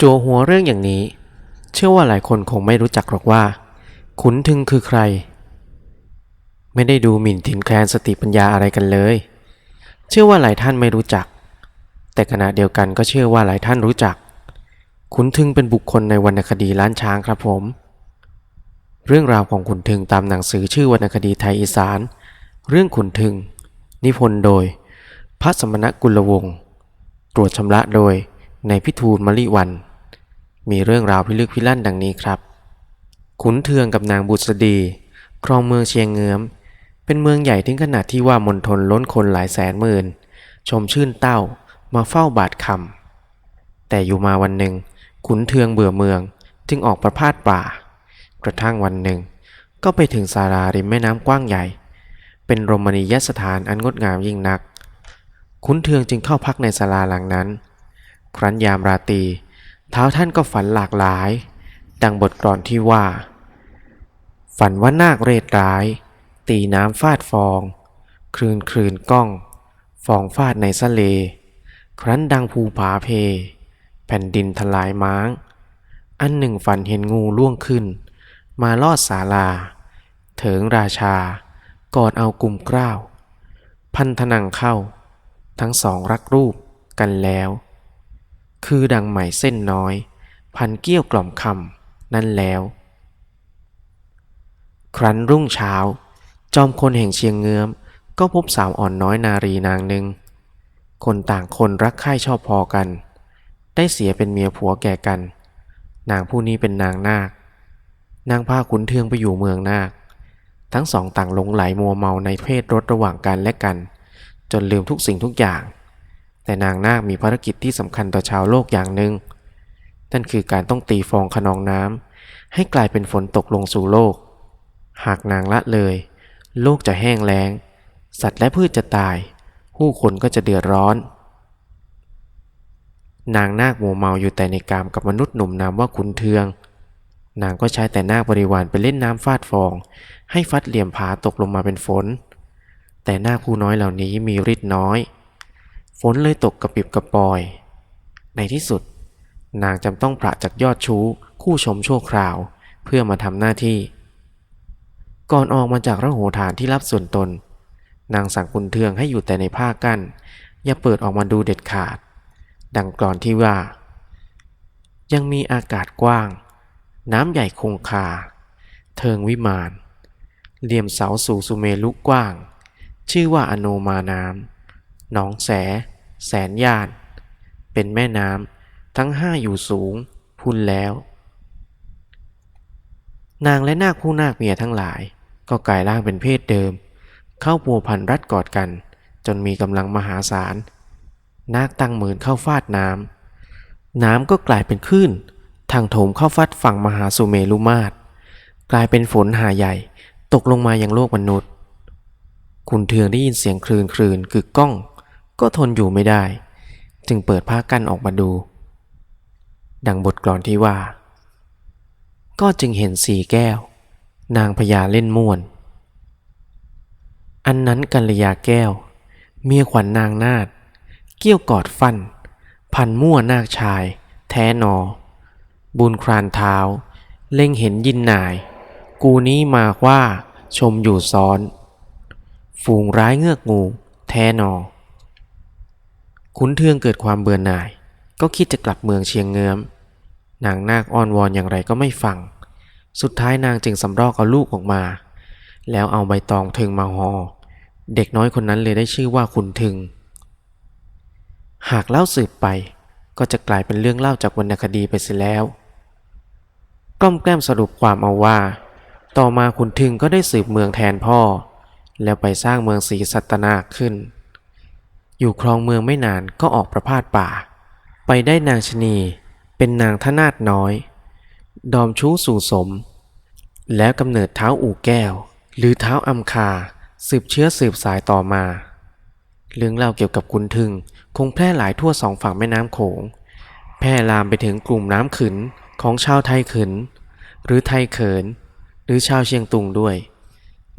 จัวหัวเรื่องอย่างนี้ เชื่อว่าหลายคนคงไม่รู้จักหรอกว่า ขุนทึงคือใคร ไม่ได้ดูหมิ่นถิ่นแคลนสติปัญญาอะไรกันเลย เชื่อว่าหลายท่านไม่รู้จัก แต่ขณะเดียวกันก็เชื่อว่าหลายท่านรู้จัก ขุนทึงเป็นบุคคลในวรรณคดีล้านช้างครับผม เรื่องราวของขุนทึงตามหนังสือชื่อวรรณคดีไทยอีสาน เรื่องขุนทึง นิพนธ์โดย พระสมณกุลวงศ์ตรวจชำระโดยในพิทูลมลิวัน มีเรื่องราวพิลึกพิลั่นดังนี้ครับ ขุนเทืองกับนางบุษดี ครองเมืองเชียงเงื้อม เป็นเมืองใหญ่ถึงขนาดที่ว่ามณฑลล้นคนหลายแสนหมื่น ชมชื่นเต้ามาเฝ้าบาทคำแต่อยู่มาวันหนึ่ง ขุนเทืองเบื่อเมือง จึงออกประพาสป่า กระทั่งวันหนึ่ง ก็ไปถึงสาราริมแม่น้ำกว้างใหญ่ เป็นรมณียสถานอันงดงามยิ่งนัก ขุนเทืองจึงเข้าพักในศาลาหลังนั้น ครั้นยามราตรี ท้าท่านก็ฝันหลากหลาย ดังบทกลอนที่ว่า ฝันว่านาคเรศร้าย ตีน้ำฟาดฟอง คลืนคลืนก้อง ฟองฟาดในสะเล ครั้นดังภูผาเพ แผ่นดินทลายม้าง อันหนึ่งฝันเห็นงูล่วงขึ้น มาลอดศาลา เถิงราชา กอดเอากลุ่มกล้าว พันธนังเข้า ทั้งสองรักรูปกันแล้ว คือดังไหมเส้นน้อย พันเกี้ยวกล่อมคำนั่นแล้ว ครั้นรุ่งเช้า จอมคนแห่งเชียงเงื้อม ก็พบสาวอ่อนน้อยนารีนางหนึ่ง คนต่างคนรักใคร่ชอบพอกัน ได้เสียเป็นเมียผัวแก่กัน นางผู้นี้เป็นนางนาคนางพาขุนเทืองไปอยู่เมืองนาค ทั้งสองต่างหลงไหลมัวเมาในเพศรถระหว่างกันและกัน จนลืมทุกสิ่งทุกอย่าง แต่นางนาคมีภารกิจที่สำคัญต่อชาวโลกอย่างหนึ่งนั่นคือการต้องตีฟองขนองน้ำให้กลายเป็นฝนตกลงสู่โลก หากนางละเลย โลกจะแห้งแล้ง สัตว์และพืชจะตาย ผู้คนก็จะเดือดร้อน นางนาคมัวเมาอยู่แต่ในกามกับมนุษย์หนุ่มนามว่าขุนเทือง นางก็ใช้แต่นาคบริวารไปเล่นน้ำฟาดฟอง ให้ฟัดเหลี่ยมผาตกลงมาเป็นฝน แต่นาคผู้น้อยเหล่านี้มีฤทธิ์น้อย ฝนเลยตกกระปิบกระปอย ในที่สุด นางจำต้องปราจากยอดชู้ คู่ชมชั่วคราวเพื่อมาทำหน้าที่ ก่อนออกมาจากระโหฐานที่รับส่วนตน นางสั่งคุณเทืองให้อยู่แต่ในผ้ากั้น อย่าเปิดออกมาดูเด็ดขาด ดังกลอนที่ว่า ยังมีอากาศกว้าง น้ำใหญ่คงคา เทิงวิมานเหลี่ยมเสาสู่สุเมลุกว้าง ชื่อว่าอโนมาน้ำ หนองแส แสนยาน เป็นแม่น้ำทั้งห้าอยู่สูง พุ่นแล้ว นางและนาคคู่นาคเมียทั้งหลาย ก็กลายร่างเป็นเพศเดิม เข้าพัวพันรัดกอดกัน จนมีกำลังมหาศาล นาคตั้งหมื่นเข้าฟาดน้ำ น้ำก็กลายเป็นคลื่น ทางโถมเข้าฟัดฝั่งมหาสุเมรุมาตร กลายเป็นฝนหาใหญ่ตกลงมายังโลกมนุษย์ คุณเทืองได้ยินเสียงคลื่นคลืนกึกก้อง ก็ทนอยู่ไม่ได้ จึงเปิดผ้ากั้นออกมาดู ดังบทกลอนที่ว่า ก็จึงเห็นสีแก้ว นางพญาเล่นม่วน อันนั้นกัลยาแก้ว เมียขวัญนางนาดเกี้ยวกอดฟัน พันมั่วนาคชาย แท้หนอ บุญครานเท้า เล็งเห็นยินนาย กูนี้มาว่าชมอยู่ซ้อน ฝูงร้ายเงือกงู แท้หนอ ขุนเทืองเกิดความเบื่อหน่าย ก็คิดจะกลับเมืองเชียงเงื้อม นางนาคอ้อนวอนอย่างไรก็ไม่ฟัง สุดท้ายนางจึงสำรอกเอาลูกออกมา แล้วเอาใบตองทึงมาหอเด็กน้อยคนนั้นเลยได้ชื่อว่าขุนทึง หากเล่าสืบไปก็จะกลายเป็นเรื่องเล่าจากวรรณคดีไปเสียแล้ว กล้อมแกล้มสรุปความเอาว่า ต่อมาขุนทึงก็ได้สืบเมืองแทนพ่อ แล้วไปสร้างเมืองศรีสัตนาขึ้น อยู่ครองเมืองไม่นานก็ออกประพาสป่า ไปได้นางชนี เป็นนางทนาดน้อย ดอมชู้สู่สม แล้วกำเนิดเท้าอู่แก้ว หรือเท้าอัมคา สืบเชื้อสืบสายต่อมา เรื่องเล่าเกี่ยวกับขุนทึง คงแพร่หลายทั่วสองฝั่งแม่น้ำโขง แพร่ลามไปถึงกลุ่มน้ำขืนของชาวไทยขืนหรือไทยเขิน หรือชาวเชียงตุงด้วย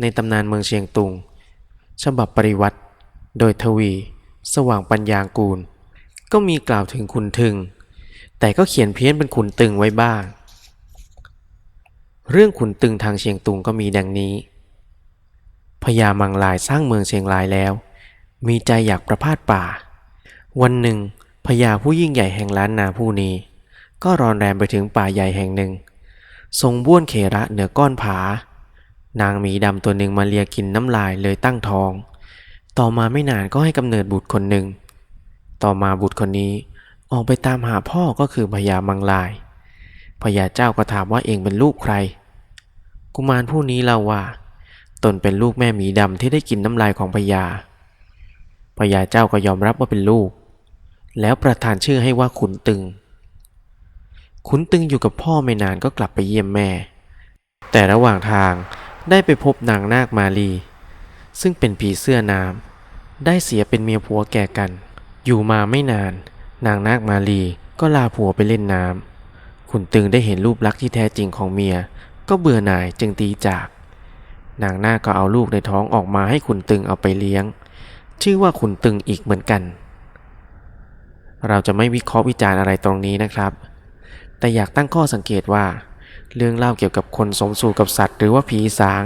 ในตำนานเมืองเชียงตุง ฉบับปริวัติ โดยทวี สว่างปัญญางกูล ก็มีกล่าวถึงขุนทึง แต่ก็เขียนเพี้ยนเป็นขุนตึงไว้บ้าง เรื่องขุนตึงทางเชียงตุงก็มีดังนี้พญามังลายสร้างเมืองเชียงรายแล้ว มีใจอยากประพาสป่า วันหนึ่งพญาผู้ยิ่งใหญ่แห่งล้านนาผู้นี้ ก็รอนแรมไปถึงป่าใหญ่แห่งหนึ่ง ทรงบ้วนเขระเหนือก้อนผา นางหมีดำตัวหนึ่งมาเลียกินน้ำลายเลยตั้งท้อง ต่อมาไม่นานก็ให้กำเนิดบุตรคนหนึ่ง ต่อมาบุตรคนนี้ออกไปตามหาพ่อก็คือพญามังลาย พญาเจ้าก็ถามว่าเองเป็นลูกใคร กุมารผู้นี้เล่าว่า ตนเป็นลูกแม่หมีดำที่ได้กินน้ำลายของพญา พญาเจ้าก็ยอมรับว่าเป็นลูก แล้วประทานชื่อให้ว่าขุนตึง ขุนตึงอยู่กับพ่อไม่นานก็กลับไปเยี่ยมแม่ แต่ระหว่างทางได้ไปพบนางนาคมาลี ซึ่งเป็นผีเสื้อน้ำได้เสียเป็นเมียผัวแก่กัน อยู่มาไม่นาน นางนาคมาลีก็ลาผัวไปเล่นน้ำขุนตึงได้เห็นรูปลักษณ์ที่แท้จริงของเมีย ก็เบื่อหน่ายจึงตีจาก นางนาคก็เอาลูกในท้องออกมาให้ขุนตึงเอาไปเลี้ยง ชื่อว่าขุนตึงอีกเหมือนกัน เราจะไม่วิเคราะห์วิจารณ์อะไรตรงนี้นะครับ แต่อยากตั้งข้อสังเกตว่า เรื่องเล่าเกี่ยวกับคนสมสู่กับสัตว์ หรือว่าผีสาง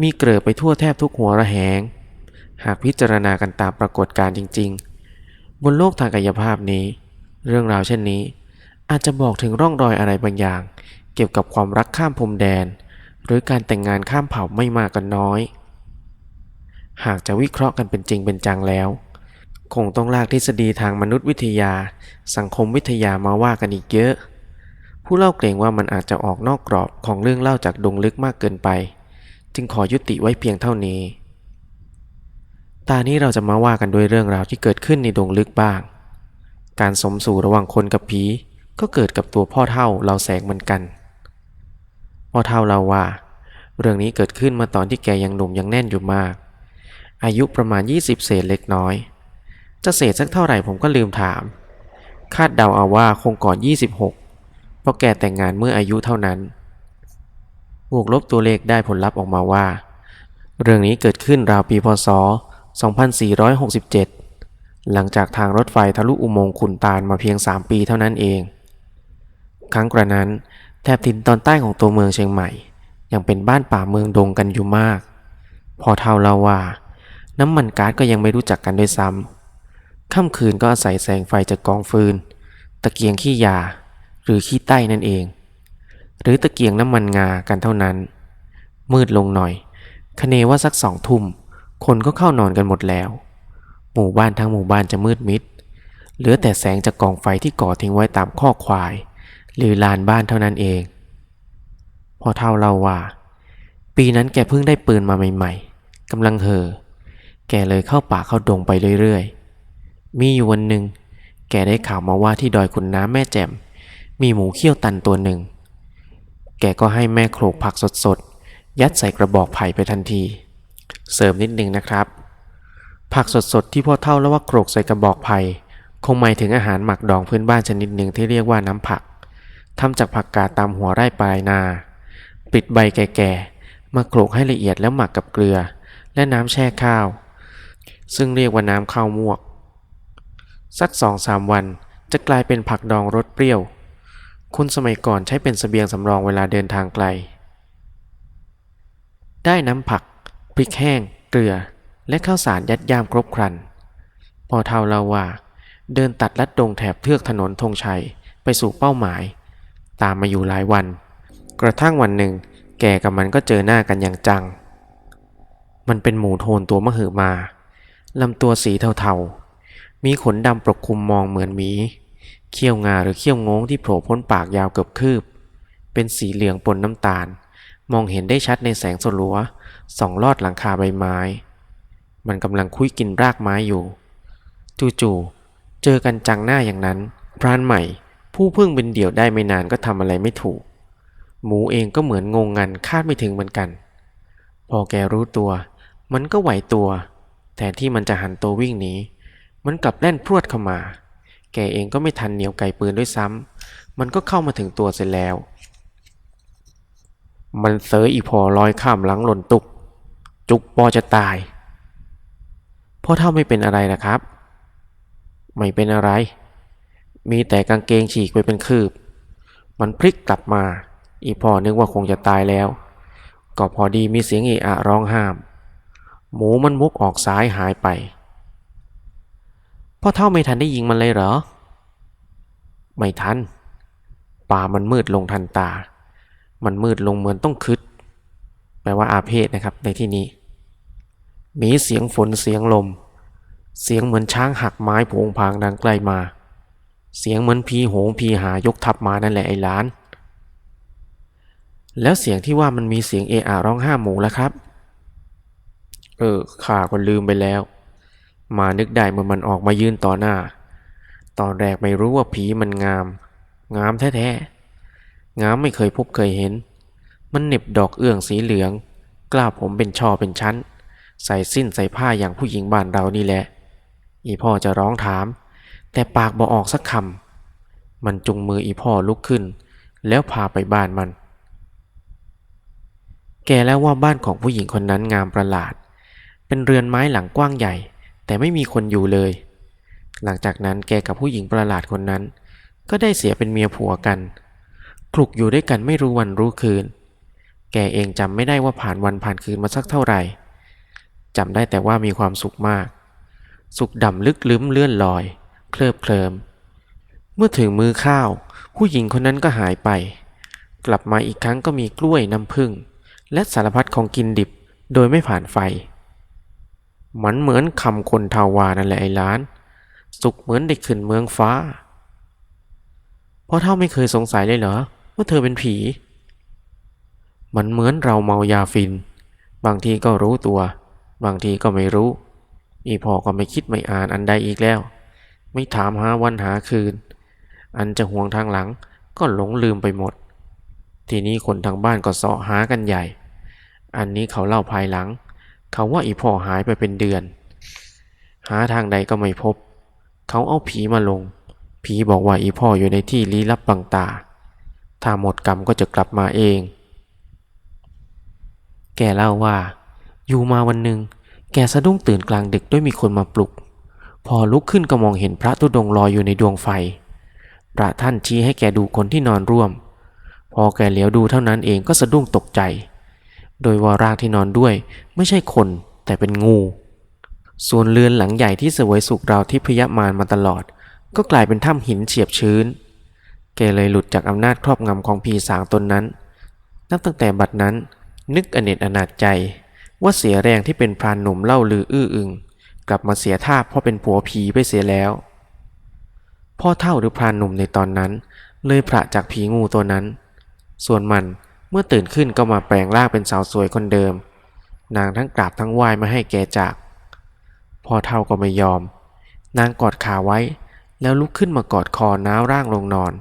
มีเกลือไปทั่วแทบทุกหัวระแหง หากพิจารณากันตามปรากฏการณ์จริง ๆ บนโลกทางกายภาพนี้ เรื่องราวเช่นนี้ อาจจะบอกถึงร่องรอยอะไรบางอย่าง เกี่ยวกับความรักข้ามพรมแดน หรือการแต่งงานข้ามเผ่าไม่มากก็นน้อย หากจะวิเคราะห์กันเป็นจริงเป็นจังแล้ว คงต้องลากทฤษฎีทางมนุษยวิทยา สังคมวิทยามาว่ากันอีกเยอะ ผู้เล่าเกรงว่ามันอาจจะออกนอกกรอบของเรื่องเล่าจากดงลึกมากเกินไป จึงขอยุติไว้เพียงเท่านี้ ตานี้เราจะมาว่ากันด้วยเรื่องราวที่เกิดขึ้นในดงลึกบ้าง การสมสู่ระหว่างคนกับผีก็เกิดกับตัวพ่อเท่าเราแสงเหมือนกัน พ่อเท่าเราว่า เรื่องนี้เกิดขึ้นมาตอนที่แกยังหนุ่มยังแน่นอยู่มาก อายุประมาณ 20 เศษเล็กน้อย จะเศษสักเท่าไหร่ผมก็ลืมถาม คาดเดาเอาว่าคงก่อน 26 เพราะแกแต่งงานเมื่ออายุเท่านั้น บวกลบตัวเลขได้ผลลัพธ์ออกมาว่า เรื่องนี้เกิดขึ้นราวปีพศ 2467 หลังจากทางรถไฟทะลุอุโมงค์ขุนตาลมาเพียง 3 ปีเท่านั้นเอง ครั้งกระนั้นแถบทินตอนใต้ของตัวเมืองเชียงใหม่ ยังเป็นบ้านป่าเมืองดงกันอยู่มาก พอเท่าเล่าว่า น้ำมันก๊าซก็ยังไม่รู้จักกันด้วยซ้ำค่ำคืนก็อาศัยแสงไฟจากกองฟืน ตะเกียงขี้ยา หรือขี้ใต้นั่นเอง หรือตะเกียงน้ำมันงากันเท่านั้น มืดลงหน่อย คเนว่าสักสองทุ่ม คนก็เข้านอนกันหมดแล้ว หมู่บ้านทั้งหมู่บ้านจะมืดมิด เหลือแต่แสงจากกองไฟที่ก่อทิ้งไว้ตามข้อควาย หรือลานบ้านเท่านั้นเอง พอเท่าเล่าว่า ปีนั้นแกเพิ่งได้ปืนมาใหม่ๆกำลังเห่อแกเลยเข้าป่าเข้าดงไปเรื่อยๆ มีอยู่วันหนึ่งแกได้ข่าวมาว่าที่ดอยขุนน้ำแม่แจ่มมีหมูเขี้ยวตันตัวหนึ่ง แกก็ให้แม่โขลกผักสดๆ ยัดใส่กระบอกไผ่ไปทันที เสริมนิดนึงนะครับ ผักสดๆ ที่พ่อเท่าแล้วว่าโขลกใส่กระบอกไผ่คงหมายถึงอาหารหมักดองพื้นบ้านชนิดหนึ่งที่เรียกว่าน้ำผักทำจากผักกาดตามหัวไร่ปลายนา ปิดใบแก่ๆ มาโขลกให้ละเอียดแล้วหมักกับเกลือ และน้ำแช่ข้าว ซึ่งเรียกว่าน้ำข้าวมวก สักสองสามวันจะกลายเป็นผักดองรสเปรี้ยว คนสมัยก่อนใช้เป็นสเสบียงสำรองเวลาเดินทางไกล ได้น้ำผัก พริกแห้ง เกลือ และข้าวสารยัดย่ามครบครัน พอเท่าเล่าว่า เดินตัดลัดดงแถบเทือกถนนธงชัยไปสู่เป้าหมาย ตามมาอยู่หลายวัน กระทั่งวันหนึ่ง แกกับมันก็เจอหน้ากันอย่างจัง มันเป็นหมูโทนตัวมหึมาลำตัวสีเทาๆ มีขนดำปกคลุมมองเหมือนหมี เขี้ยวงาหรือเขี้ยวงงที่โผล่พ้นปากยาวเกือบคืบ เป็นสีเหลืองปนน้ำตาล มองเห็นได้ชัดในแสงสลัวส่องลอดหลังคาใบไม้ มันกำลังคุยกินรากไม้อยู่จู่ๆเจอกันจังหน้าอย่างนั้น พรานใหม่ ผู้เพิ่งเป็นเดี่ยวได้ไม่นานก็ทำอะไรไม่ถูก หมูเองก็เหมือนงงงันคาดไม่ถึงเหมือนกัน พอแกรู้ตัว มันก็ไหวตัวแทนที่มันจะหันตัววิ่งหนีมันกลับแล่นพรวดเข้ามา แกเองก็ไม่ทันเหนียวไกปืนด้วยซ้ำมันก็เข้ามาถึงตัวเสร็จแล้ว มันเสยอีพอลอยข้ามหลังหล่นตุก จุกปอจะตายพ่อเท่าไม่เป็นอะไรนะครับ ไม่เป็นอะไร มีแต่กางเกงฉีกไปเป็นคืบ มันพลิกกลับมา อีพ่อนึกว่าคงจะตายแล้ว ก็พอดีมีเสียงเอะอะร้องห้าม หมูมันมุกออกซ้ายหายไป พ่อเท่าไม่ทันได้ยิงมันเลยเหรอ ไม่ทัน ป่ามันมืดลงทันตา มันมืดลงเหมือนต้องคึดแปลว่าอาเพศนะครับ ในที่นี้ มีเสียงฝนเสียงลม เสียงเหมือนช้างหักไม้ผงพางดังไกล้มา เสียงเหมือนพีโหงพีหายกทัพมานั่นแหละไอ้หล้าน แล้วเสียงที่ว่ามันมีเสียงเออะร้องห้าหมูแล้วครับ เออข้าก็ลืมไปแล้ว มานึกได้เมื่อมันออกมายืนต่อหน้า ตอนแรกไม่รู้ว่าผีมันงาม งามแท้ๆ งามไม่เคยพบเคยเห็น มันเน็บดอกเอื้องสีเหลือง กล้าผมเป็นช่อเป็นชั้น ใส่สิ้นใส่ผ้าอย่างผู้หญิงบ้านเรานี่แหละ อีพ่อจะร้องถาม แต่ปากบอออกสักคำ มันจุงมืออีพ่อลุกขึ้น แล้วพาไปบ้านมัน แกแล้วว่าบ้านของผู้หญิงคนนั้นงามประหลาด เป็นเรือนไม้หลังกว้างใหญ่ แต่ไม่มีคนอยู่เลย หลังจากนั้นแกกับผู้หญิงประหลาดคนนั้น ก็ได้เสียเป็นเมียผัวกันคลุกอยู่ด้วยกันไม่รู้วันรู้คืน แกเองจำไม่ได้ว่าผ่านวันผ่านคืนมาสักเท่าไหร่จำได้แต่ว่ามีความสุขมาก สุขดำลึกลืมเลื่อนลอย เคลิบเคลิม เมื่อถึงมือข้าว ผู้หญิงคนนั้นก็หายไป กลับมาอีกครั้งก็มีกล้วยน้ำผึ้งและสารพัดของกินดิบโดยไม่ผ่านไฟ มันเหมือนคำคนทาวานั่นแหละไอ้ล้าน สุขเหมือนได้ขึ้นเมืองฟ้าเพราะเท่าไม่เคยสงสัยเลยเหรอว่าเธอเป็นผี มันเหมือนเราเมายาฟิน บางทีก็รู้ตัว บางทีก็ไม่รู้ อีพ่อก็ไม่คิดไม่อ่านอันใดอีกแล้ว ไม่ถามหาวันหาคืน อันจะห่วงทางหลังก็หลงลืมไปหมด ทีนี้คนทางบ้านก็เสาะหากันใหญ่ อันนี้เขาเล่าภายหลัง เขาว่าอีพ่อหายไปเป็นเดือน หาทางใดก็ไม่พบ เขาเอาผีมาลง ผีบอกว่าอีพ่ออยู่ในที่ลี้ลับบังตา ถ้าหมดกรรมก็จะกลับมาเอง แกเล่าว่า อยู่มาวันหนึ่งแกสะดุ้งตื่นกลางดึกด้วยมีคนมาปลุก พอลุกขึ้นก็มองเห็นพระตุดงลอยอยู่ในดวงไฟ พระท่านชี้ให้แกดูคนที่นอนร่วม พอแกเหลียวดูเท่านั้นเองก็สะดุ้งตกใจ โดยว่าร่างที่นอนด้วย ไม่ใช่คนแต่เป็นงู ส่วนเรือนหลังใหญ่ที่เสวยสุขเราวทิพยมารมาตลอด ก็กลายเป็นถ้ำหินเฉียบชื้น แกเลยหลุดจากอำนาจครอบงำของผีสางตนนั้น นับตั้งแต่บัดนั้น นึกอเนจอนาจใจ ว่าเสียแรงที่เป็นพรานหนุ่มเล่าลืออื้ออึงกลับมาเสียท่าเพราะเป็นผัวผีไปเสียแล้ว พ่อเท่าหรือพรานหนุ่มในตอนนั้น เลยพระจากผีงูตัวนั้น ส่วนมัน เมื่อตื่นขึ้นก็มาแปลงร่างเป็นสาวสวยคนเดิม นางทั้งกราบทั้งไหว้ไม่ให้แกจากพ่อเท่าก็ไม่ยอม นางกอดขาไว้ แล้วลุกขึ้นมากอดคอน้าร่างลงนอน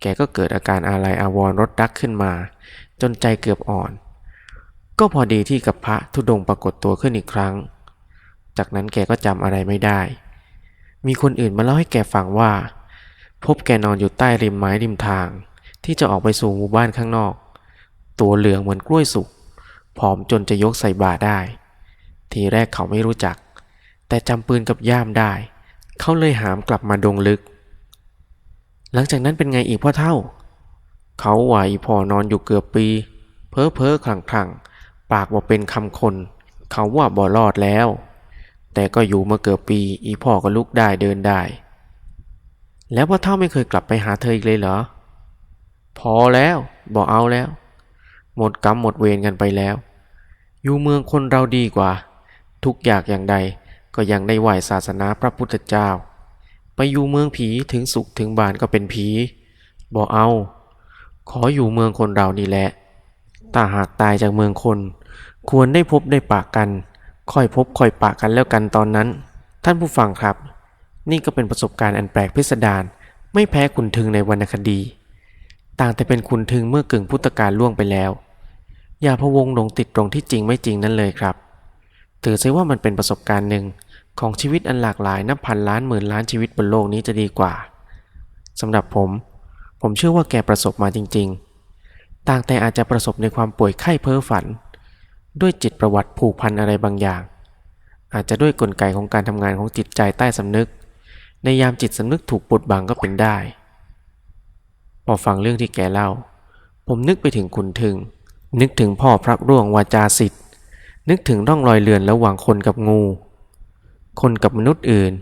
แกก็เกิดอาการอาลัยอาวรณ์รถรักขึ้นมา จนใจเกือบอ่อน ก็พอดีที่กับพระธุดงปรากฏตัวขึ้นอีกครั้ง จากนั้นแกก็จำอะไรไม่ได้ มีคนอื่นมาเล่าให้แกฟังว่า พบแกนอนอยู่ใต้ริมไม้ริมทาง ที่จะออกไปสู่หมู่บ้านข้างนอก ตัวเหลืองเหมือนกล้วยสุกผอมจนจะยกใส่บ่าได้ ทีแรกเขาไม่รู้จัก แต่จำปืนกับย่ามได้ เขาเลยหามกลับมาดงลึก หลังจากนั้นเป็นไงอีกพ่อเท่า เขาไหวพอนอนอยู่เกือบปี เพ้อเพ้อคลั่งคลั่งปากว่าเป็นคำคน เขาว่าบ่รอดแล้ว แต่ก็อยู่มาเกือบปี อีพ่อก็ลุกได้เดินได้ แล้วพ่อเท่าไม่เคยกลับไปหาเธออีกเลยเหรอ พอแล้วบอกเอาแล้ว หมดกรรมหมดเวรกันไปแล้ว อยู่เมืองคนเราดีกว่า ทุกอย่างอย่างใดก็ยังได้ไหวศาสนาพระพุทธเจ้า ไปอยู่เมืองผีถึงสุขถึงบานก็เป็นผีบอกเอา ขออยู่เมืองคนเรานี่แหละถ้าหากตายจากเมืองคน ควรได้พบได้ปากกัน ค่อยพบค่อยปากกันแล้วกันตอนนั้น ท่านผู้ฟังครับ นี่ก็เป็นประสบการณ์อันแปลกพิสดารไม่แพ้ขุนทึงในวรรณคดี ต่างแต่เป็นขุนทึงเมื่อกึ่งพุทธกาลล่วงไปแล้ว อย่าพะวงหลงติดตรงที่จริงไม่จริงนั่นเลยครับ ถือซะว่ามันเป็นประสบการณ์หนึ่งของชีวิตอันหลากหลายนับพันล้านหมื่นล้านชีวิตบนโลกนี้จะดีกว่าสำหรับผม ผมเชื่อว่าแกประสบมาจริง ๆ ต่างแต่อาจจะประสบในความป่วยไข้เพ้อฝัน ด้วยจิตประวัติผูกพันอะไรบางอย่าง อาจจะด้วยกลไกของการทำงานของจิตใจใต้สำนึก ในยามจิตสำนึกถูกปลดบังก็เป็นได้ พอฟังเรื่องที่แกเล่า ผมนึกไปถึงคุณทึง นึกถึงพ่อพระร่วงวาจาสิทธิ์นึกถึงร่องรอยเลือนระหว่างคนกับงู คนกับมนุษย์อื่น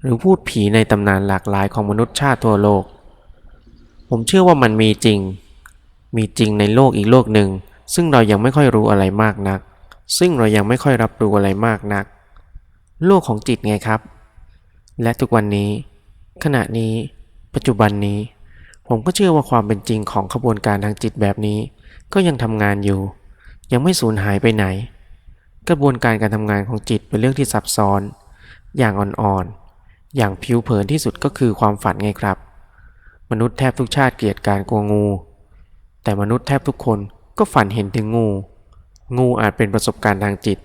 หรือพูดผีในตำนานหลากหลายของมนุษย์ชาติทั่วโลก ผมเชื่อว่ามันมีจริง มีจริงในโลกอีกโลกหนึ่ง ซึ่งเรายังไม่ค่อยรู้อะไรมากนัก ซึ่งเรายังไม่ค่อยรับรู้อะไรมากนัก โลกของจิตไงครับ และทุกวันนี้ ขณะนี้ ปัจจุบันนี้ ผมก็เชื่อว่าความเป็นจริงของขบวนการทางจิตแบบนี้ ก็ยังทำงานอยู่ ยังไม่สูญหายไปไหน กระบวนการการทำงานของจิตเป็นเรื่องที่ซับซ้อน อย่างอ่อนๆ อย่างผิวเผินที่สุดก็คือความฝันไงครับ มนุษย์แทบทุกชาติเกลียดการกลัวงู แต่มนุษย์แทบทุกคนก็ฝันเห็นถึงงู งูอาจเป็นประสบการณ์ทางจิต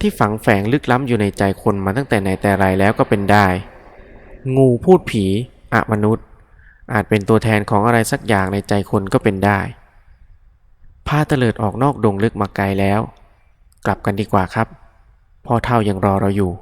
ที่ฝังแฝงลึกล้ำอยู่ในใจคนมาตั้งแต่ไหนแต่ไรแล้วก็เป็นได้ งูพูดผีอะมนุษย์ อาจเป็นตัวแทนของอะไรสักอย่างในใจคนก็เป็นได้ พาเตลิดออกนอกดงลึกมาไกลแล้ว กลับกันดีกว่าครับ พ่อเท่ายังรอเราอยู่